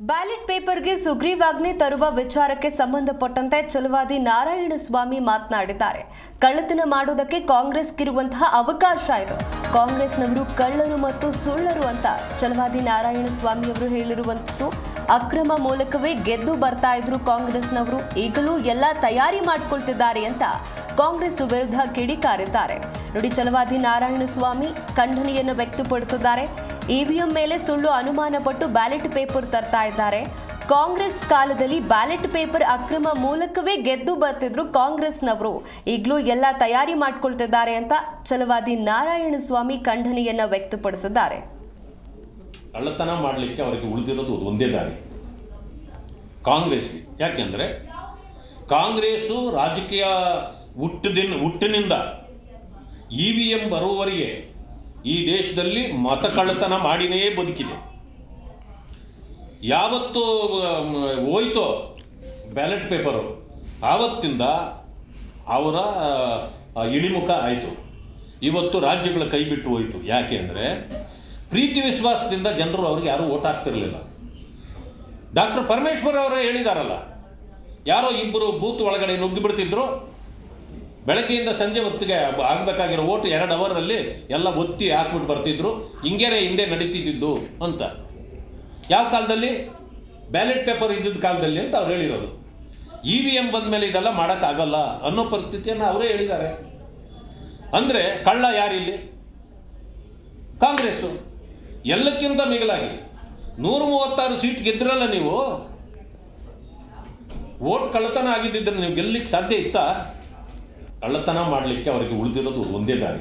Ballot ಪೇಪರ್ಗೆ ಸುಗ್ರೀವಾಜ್ಞೆ ತರುವ ವಿಚಾರಕ್ಕೆ ಸಂಬಂಧಪಟ್ಟಂತೆ ಚಲವಾದಿ ನಾರಾಯಣಸ್ವಾಮಿ ಮಾತನಾಡಿದ್ದಾರೆ. ಕಳ್ಳತನ ಮಾಡುವುದಕ್ಕೆ ಕಾಂಗ್ರೆಸ್ಗಿರುವಂತಹ ಅವಕಾಶ ಇದು. ಕಾಂಗ್ರೆಸ್ನವರು ಕಳ್ಳರು ಮತ್ತು ಸುಳ್ಳರು ಅಂತ ಚಲುವಾದಿ ನಾರಾಯಣಸ್ವಾಮಿ ಅವರು ಹೇಳಿರುವಂಥದ್ದು ಅಕ್ರಮ ಮೂಲಕವೇ ಗೆದ್ದು ಬರ್ತಾ ಇದ್ರು ಕಾಂಗ್ರೆಸ್ನವರು. ಈಗಲೂ ಎಲ್ಲ ತಯಾರಿ ಮಾಡಿಕೊಳ್ತಿದ್ದಾರೆ ಅಂತ ಕಾಂಗ್ರೆಸ್ ವಿರುದ್ಧ ಕಿಡಿಕಾರಿದ್ದಾರೆ. ನೋಡಿ ಚಲವಾದಿ ನಾರಾಯಣಸ್ವಾಮಿ ಖಂಡನೆಯನ್ನು ವ್ಯಕ್ತಪಡಿಸಿದ್ದಾರೆ. ಇವಿಎಂ ಮೇಲೆ ಸುಳ್ಳು ಅನುಮಾನಪಟ್ಟು ಬ್ಯಾಲೆಟ್ ಪೇಪರ್ ತರ್ತಾ ಇದ್ದಾರೆ. ಕಾಂಗ್ರೆಸ್ ಕಾಲದಲ್ಲಿ ಬ್ಯಾಲೆಟ್ ಪೇಪರ್ ಅಕ್ರಮ ಮೂಲಕವೇ ಗೆದ್ದು ಬರ್ತಿದ್ರು ಕಾಂಗ್ರೆಸ್ನವರು. ಈಗಲೂ ಎಲ್ಲ ತಯಾರಿ ಮಾಡ್ಕೊಳ್ತಿದ್ದಾರೆ ಅಂತ ಚಲವಾದಿ ನಾರಾಯಣಸ್ವಾಮಿ ಖಂಡನೆಯನ್ನ ವ್ಯಕ್ತಪಡಿಸಿದ್ದಾರೆ. ಕಳ್ಳತನ ಮಾಡಲಿಕ್ಕೆ ಅವರಿಗೆ ಉಳಿದಿರೋದು ಒಂದೇ ದಾರಿ. ಕಾಂಗ್ರೆಸ್ ಯಾಕೆಂದರೆ ಕಾಂಗ್ರೆಸ್ಸು ರಾಜಕೀಯ ಹುಟ್ಟಿನಿಂದ ಇ ವಿ ಎಂ ಬರುವವರೆಗೆ ಈ ದೇಶದಲ್ಲಿ ಮತ ಕಳ್ಳತನ ಮಾಡಿನೇ ಬದುಕಿದೆ. ಯಾವತ್ತು ಹೋಯ್ತೋ ಬ್ಯಾಲೆಟ್ ಪೇಪರು, ಆವತ್ತಿಂದ ಅವರ ಇಳಿಮುಖ ಆಯಿತು. ಇವತ್ತು ರಾಜ್ಯಗಳ ಕೈ ಬಿಟ್ಟು ಹೋಯಿತು. ಯಾಕೆ ಅಂದರೆ, ಪ್ರೀತಿ ವಿಶ್ವಾಸದಿಂದ ಜನರು ಅವ್ರಿಗೆ ಯಾರೂ ಓಟ್ ಹಾಕ್ತಿರಲಿಲ್ಲ. ಡಾಕ್ಟರ್ ಪರಮೇಶ್ವರ್ ಅವರೇ ಹೇಳಿದಾರಲ್ಲ, ಯಾರೋ ಇಬ್ಬರು ಬೂತ್ ಒಳಗಡೆ ನುಗ್ಗಿ ಬಿಡ್ತಿದ್ರು ಬೆಳಗ್ಗೆಯಿಂದ ಸಂಜೆ ಹೊತ್ತಿಗೆ ಆಗಬೇಕಾಗಿರೋ ಓಟ್ ಎರಡು ಅವರಲ್ಲಿ ಎಲ್ಲ ಒತ್ತಿ ಹಾಕ್ಬಿಟ್ಟು ಬರ್ತಿದ್ರು. ಹಿಂಗೇನೆ ಹಿಂದೆ ನಡೀತಿದ್ದು ಅಂತ. ಯಾವ ಕಾಲದಲ್ಲಿ? ಬ್ಯಾಲೆಟ್ ಪೇಪರ್ ಇದ್ದಿದ್ದ ಕಾಲದಲ್ಲಿ ಅಂತ ಅವ್ರು ಹೇಳಿರೋದು. ಇ ವಿ ಎಂ ಬಂದ ಮೇಲೆ ಇದೆಲ್ಲ ಮಾಡೋಕ್ಕಾಗಲ್ಲ ಅನ್ನೋ ಪರಿಸ್ಥಿತಿಯನ್ನು ಅವರೇ ಹೇಳಿದ್ದಾರೆ. ಅಂದರೆ ಕಳ್ಳ ಯಾರಿಲ್ಲಿ? ಕಾಂಗ್ರೆಸ್ಸು. ಎಲ್ಲಕ್ಕಿಂತ ಮಿಗಿಲಾಗಿ ನೂರ ಮೂವತ್ತಾರು ಸೀಟ್ ಗೆದ್ರಲ್ಲ ನೀವು? ಓಟ್ ಕಳ್ಳತನ ಆಗಿದ್ದಿದ್ರೆ ನೀವು ಗೆಲ್ಲಕ್ಕೆ ಸಾಧ್ಯ ಇತ್ತಾ? ಕಳ್ಳತನ ಮಾಡಲಿಕ್ಕೆ ಅವರಿಗೆ ಉಳಿದಿರೋದು ಒಂದೇ ದಾರಿ.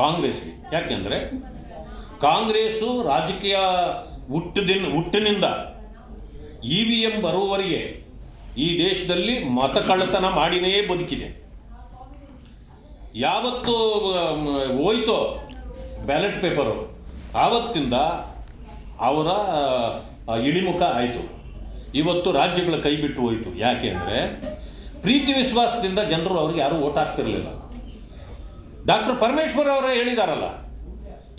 ಕಾಂಗ್ರೆಸ್ಗೆ. ಯಾಕೆಂದರೆ ಕಾಂಗ್ರೆಸ್ಸು ರಾಜಕೀಯ ಹುಟ್ಟದಿನ, ಹುಟ್ಟಿನಿಂದ ಇ ವಿ ಎಂ ಬರುವವರಿಗೆ ಈ ದೇಶದಲ್ಲಿ ಮತ ಕಳ್ಳತನ ಮಾಡಿನೇ ಬದುಕಿದೆ. ಯಾವತ್ತು ಹೋಯ್ತೋ ಬ್ಯಾಲೆಟ್ ಪೇಪರು, ಆವತ್ತಿಂದ ಅವರ ಇಳಿಮುಖ ಆಯಿತು. ಇವತ್ತು ರಾಜ್ಯಗಳ ಕೈ ಬಿಟ್ಟು ಹೋಯಿತು. ಯಾಕೆ ಅಂದರೆ ಪ್ರೀತಿ ವಿಶ್ವಾಸದಿಂದ ಜನರು ಅವ್ರಿಗೆ ಯಾರೂ ಓಟ್ ಹಾಕ್ತಿರ್ಲಿಲ್ಲ. ಡಾಕ್ಟರ್ ಪರಮೇಶ್ವರ್ ಅವರೇ ಹೇಳಿದಾರಲ್ಲ,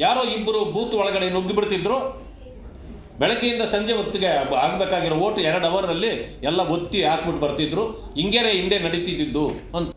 ಯಾರೋ ಇಬ್ಬರು ಬೂತ್ ಒಳಗಡೆ ನುಗ್ಗಿಬಿಡ್ತಿದ್ರು ಬೆಳಗ್ಗೆಯಿಂದ ಸಂಜೆ ಹೊತ್ತಿಗೆ ಆಗಬೇಕಾಗಿರೋ ಓಟ್ ಎರಡು ಅವರಲ್ಲಿ ಎಲ್ಲ ಒತ್ತಿ ಹಾಕ್ಬಿಟ್ಟು ಬರ್ತಿದ್ರು, ಹಿಂಗೇನೆ ಹಿಂದೆ ನಡೀತಿದ್ದು ಅಂತ.